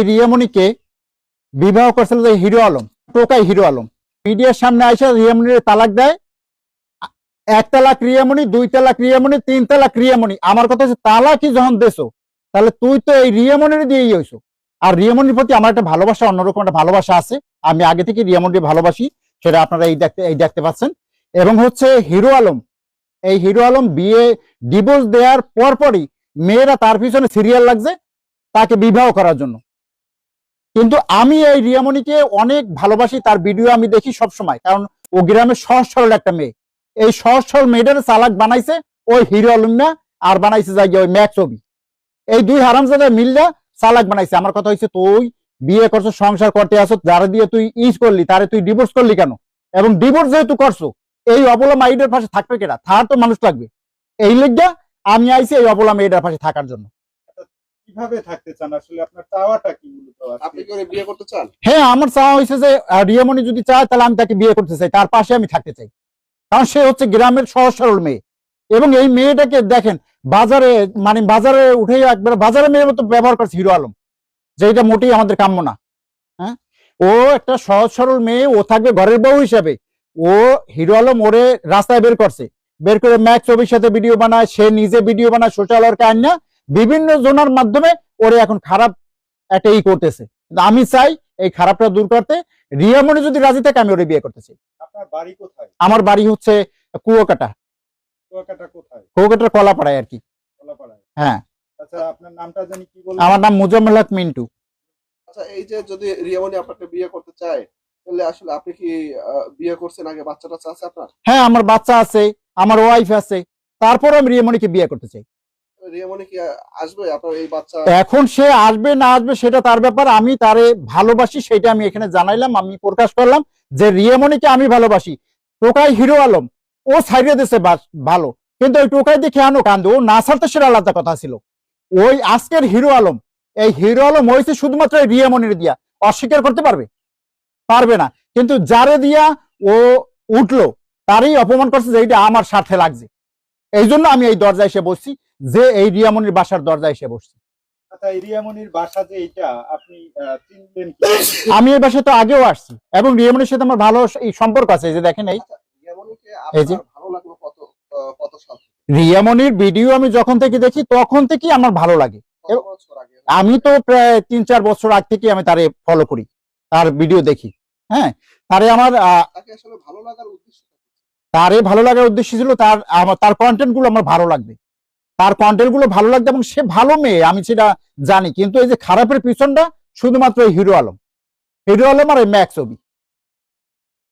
এই রিয়ামণিকে বিবাহ করছিল যে হিরো আলম, টোকাই হিরো আলম। মিডিয়ার সামনে আইসা রিয়ামণির তালাক দেয়। এক তালাক রিয়ামণি, দুই তালাক রিয়ামণি, তিন তালাক রিয়ামণি। আমার কথা হচ্ছে, তালাকই যখন দেছো, তাহলে তুই তো এই রিয়ামণির দিয়েই হইছো। আর রিয়ামণির প্রতি আমার একটা ভালোবাসা, অন্যরকম একটা ভালোবাসা আছে। আমি আগে থেকে রিয়ামণিকে ভালোবাসি, সেটা আপনারা এই দেখতে এই দেখতে পাচ্ছেন। এবং হচ্ছে হিরো আলম, এই হিরো আলম বিয়ে ডিভোর্স দেওয়ার পরপরই মেয়েরা তার পিছনে সিরিয়াল লাগছে, তাকে বিবাহ করার জন্য। কিন্তু আমি এই রিয়ামণিকে অনেক ভালোবাসি, তার ভিডিও আমি দেখি সব সময় কারণ ও গ্রামের সহজ সরল একটা মেয়ে। এই সহজ সরল মেয়েটার চালাক বানাইছে ওই হিরো আলম আর বানাইছে যাই ওই ম্যাক ছবি এই দুই হারামজাদা মিল্লা চালাক বানাইছে। আমার কথা হচ্ছে তুই বিয়ে করছ, সংসার করতে আসো, যারা দিয়ে তুই ইজ করলি, তারে তুই ডিভোর্স করলি কেন? এবং ডিভোর্স যেহেতু করছ, এই অবলা মাইডের পাশে থাকবে কেনা তার তো মানুষ লাগবে। এই লিগা আমি আইছি এই অবলা মেয়েটার পাশে থাকার জন্য। কীভাবে থাকতে চান? আসলে আপনার চাওয়াটা কি মূলত আজকে? আপনি কি ওরে বিয়ে করতে চান? হ্যাঁ আমার চাওয়া হয়েছে যে রিয়ামণি যদি চায় তাহলে আমি তাকে বিয়ে করতে চাই। তার পাশে আমি থাকতে চাই। কারণ সে হচ্ছে গ্রামের সহজ সরল মেয়ে। এবং এই মেয়েটাকে দেখেন বাজারে মানে বাজারে উঠে একবার বাজারে মেয়ের মতো ব্যবহার করছে হিরো আলম। যে এটা মোটেই আমাদের কাম্য না। হ্যাঁ? ও একটা সহজ সরল মেয়ে ও থাকবে ঘরের বউ হিসাবে। ও হিরো আলম ওরে রাস্তায় বের করছে। বের করে ম্যাক্স ছবির সাথে ভিডিও বানায় সে নিজে ভিডিও বানায় সোশ্যাল ওয়ার্কে আন্না বিভিন্ন জনের মাধ্যমে ওরে এখন খারাপ একটা ই করতেছে। আমি চাই এই খারাপটা দূর করতে। রিয়ামণি যদি রাজি থাকে আমি ওরে বিয়ে করতে চাই আপনার বাড়ি কোথায়? আমার বাড়ি হচ্ছে কুয়াকাটা। কুয়াকাটা কোথায়? কুয়াকাটার কলাপাড়ায় আর কি। কলাপাড়ায়। হ্যাঁ। আচ্ছা আপনার নামটা জানি কি বললেন? আমার নাম মুজাম্মেল হক মিন্টু। আচ্ছা এই যে যদি রিয়ামণি আপনাকে বিয়ে করতে চায় তাহলে আসলে আপনি কি বিয়ে করছেন আগে? বাচ্চা টাচ্চা আছে আপনার? হ্যাঁ আমার বাচ্চা আছে আমার ওয়াইফ আছে। তারপর আমি রিয়ামণিকে বিয়ে করতে চাই। এখন সে আসবে না আসবে সেটা তার ব্যাপার, আমি তারে ভালোবাসি সেটা আমি এখানে জানাইলাম, আমি প্রকাশ করলাম যে আমি ভালোবাসি। টোকাই হিরো আলম, ও ভালো। কিন্তু ওই টোকাই দেখে আনো কান্দু, ও না সেটা আলাদা কথা ছিল। ওই আজকের হিরো আলম, এই হিরো আলম হয়েছে শুধুমাত্র এই রিয়ামণির দিয়া। অস্বীকার করতে পারবে? পারবে না। কিন্তু যারে দিয়া ও উঠল, তারই অপমান করছে যে এইটা আমার স্বার্থে লাগছে। এই জন্য আমি এই দরজায় এসে বসছি। যে এই রিয়ামণির বাসার দরজায় এসে বসছি। আচ্ছা এই বাসা আমি এই বাসায় তো আগেও আসছি এবং রিয়ামণির সাথে আমার ভালো এই সম্পর্ক আছে যে দেখেন এই। আচ্ছা, এই যে। আপনার ভালো লাগল কত আহ, কত সাল থেকে? রিয়ামণির ভিডিও আমি যখন থেকে দেখি তখন থেকেই আমার ভালো লাগে। আমি তো প্রায় তিন চার বছর আগ থেকে আমি তারে ফলো করি তার ভিডিও দেখি। হ্যাঁ তারে আমার আহ, ভালো লাগার উদ্দেশ্য তারে ভালো লাগার উদ্দেশ্য ছিল তার আমার তার কন্টেন্টগুলো আমার ভালো লাগবে। তার কন্টেন্টগুলো ভালো লাগবে এবং সে ভালো মেয়ে আমি সেটা জানি। কিন্তু এই যে খারাপের পিছনটা শুধুমাত্র এই হিরো আলম। হিরো আলম আর এই ম্যাক্স ছবি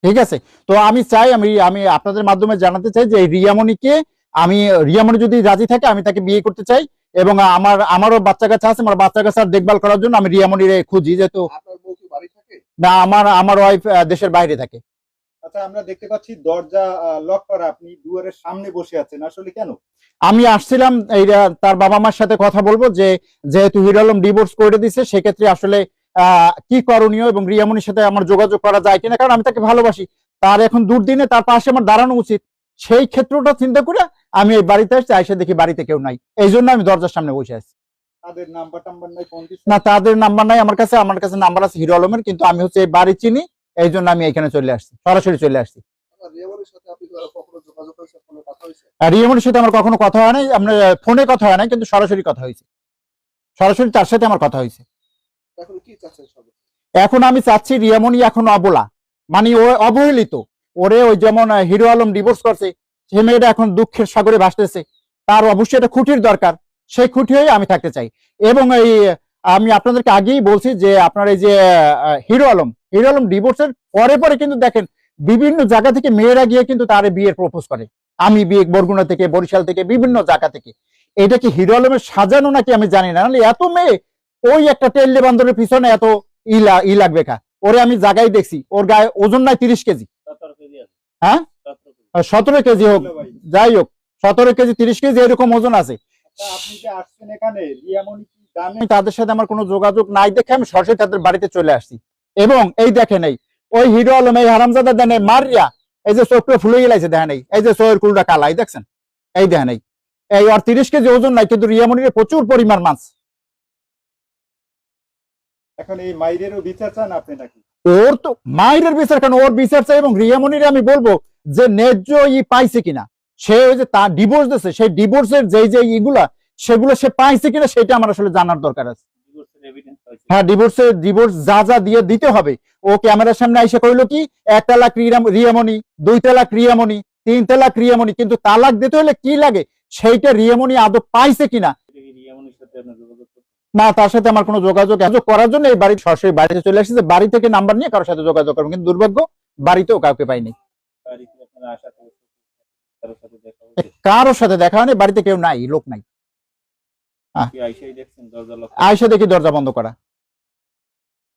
ঠিক আছে? তো আমি চাই আমি আমি আপনাদের মাধ্যমে জানাতে চাই যে রিয়ামণিকে আমি রিয়ামণি যদি রাজি থাকে আমি তাকে বিয়ে করতে চাই এবং আমার আমারও বাচ্চা কাচ্চা আছে আমার বাচ্চা কাচ্চার দেখভাল করার জন্য আমি রিয়ামণিরে খুঁজি যেহেতু না আমার আমার ওয়াইফ দেশের বাইরে থাকে। আচ্ছা আমরা দেখতে পাচ্ছি দরজা লক করা। আপনি দুয়ারের সামনে বসে আছেন। আসলে কেন? আমি আসছিলাম এই তার বাবা মার সাথে কথা বলব যে যেহেতু হিরো আলম ডিভোর্স করে দিছে সেক্ষেত্রে আসলে কি করণীয় এবং রিয়ামনির সাথে আমার যোগাযোগ করা যায় কিনা? কারণ আমি তাকে ভালোবাসি। তার এখন দুর্দিনে তার পাশে আমার দাঁড়ানো উচিত। সেই ক্ষেত্রটা চিন্তা করে আমি এই বাড়িতে আসছি এসে দেখি বাড়িতে কেউ নাই। এই জন্য আমি দরজার সামনে বসে আছি। তাদের নাম্বার টাম্বার নাই না তাদের নাম্বার নাই আমার কাছে আমার কাছে নাম্বার আছে হিরো আলমের কিন্তু আমি হচ্ছে এই বাড়ি চিনি। এই জন্য আমি এখানে চলে আসছি সরাসরি চলে আসছি। আপনার রিয়ামনির সাথে আমার কখনো কথা হয় নাই আমরা ফোনে কথা হয় নাই কিন্তু সরাসরি কথা হয়েছে। সরাসরি তার সাথে আমার কথা হয়েছে। এখন আমি চাচ্ছি রিয়ামণি এখন অবলা মানে ও অবহেলিত। ওরে ওই যেমন হিরো আলম ডিভোর্স করছে সে মেয়েটা এখন দুঃখের সাগরে ভাসতেছে তার অবশ্যই একটা খুঁটির দরকার সেই খুঁটি হয়ে আমি থাকতে চাই। এবং এই আমি আপনাদেরকে আগেই বলছি যে আপনার এই যে হিরো আলম হিরো আলম ডিভোর্সের পরে পরে কিন্তু দেখেন বিভিন্ন জায়গা থেকে মেয়েরা গিয়ে কিন্তু তার বিয়ের প্রপোজ করে। আমি বিয়ে বরগুনা থেকে বরিশাল থেকে বিভিন্ন জায়গা থেকে। এটা কি হিরো আলমের সাজানো নাকি আমি জানি না। এত মেয়ে ওই একটা টেল্লে বান্দরের পিছনে এত ই লা- ই লাগবে কা? ওরে আমি জায়গায় দেখছি ওর গায়ে ওজন নাই তিরিশ কেজি। হ্যাঁ? সতেরো কেজি। হোক যাই হোক সতেরো কেজি তিরিশ কেজি এরকম ওজন আছে। আপনি যে আসছেন এখানে আমি তাদের সাথে আমার কোনো যোগাযোগ নাই দেখে আমি সরাসরি তাদের বাড়িতে চলে আসছি। এবং এই দেখেন এই ওই হিরো আলম এই হারামজাদা দেন মারিয়া এই যে চোখটা ফুলে গেলাইছে দেখেন এই এই যে চোখের কুলটা কালা এই দেখছেন? এই দেখেন এই এই ওর তিরিশ কেজি ওজন নাই কিন্তু রিয়ামনির প্রচুর পরিমাণ মাছ। এখন এই মাইরেরও বিচার চান আপনি নাকি? ওর তো মায়ের বিচার কেন? ওর বিচার চাই এবং রিয়ামনির আমি বলব যে ন্যায্য ই পাইছে কিনা। সে ওই যে তার ডিভোর্স দিচ্ছে সেই ডিভোর্সের যেই যে ইগুলা সেগুলো সে পাইছে কিনা সেটা আমার আসলে জানার দরকার আছে। হ্যাঁ ডিভোর্সে ডিভোর্স যা যা দিয়ে দিতে হবে ও ক্যামেরার সামনে এসে কইলো কি এক তালাক রিয়াম- রিয়ামণি দুই তালাক রিয়ামণি তিন তালাক রিয়ামণি কিন্তু তালাক দিতে হলে কি লাগে? সেইটা রিয়ামণি আদৌ পাইছে কিনা? না তার সাথে আমার কোনো যোগাযোগ যোগাযোগ করার জন্য এই বাড়ি সরাসরি বাড়িতে চলে আসছে বাড়ি থেকে নাম্বার নিয়ে কারোর সাথে যোগাযোগ করব। কিন্তু দুর্ভাগ্য বাড়িতেও কাউকে পাইনি। কারোর সাথে দেখা হয়নি বাড়িতে কেউ নাই লোক নাই। আয়সা দেখি দরজা বন্ধ করা।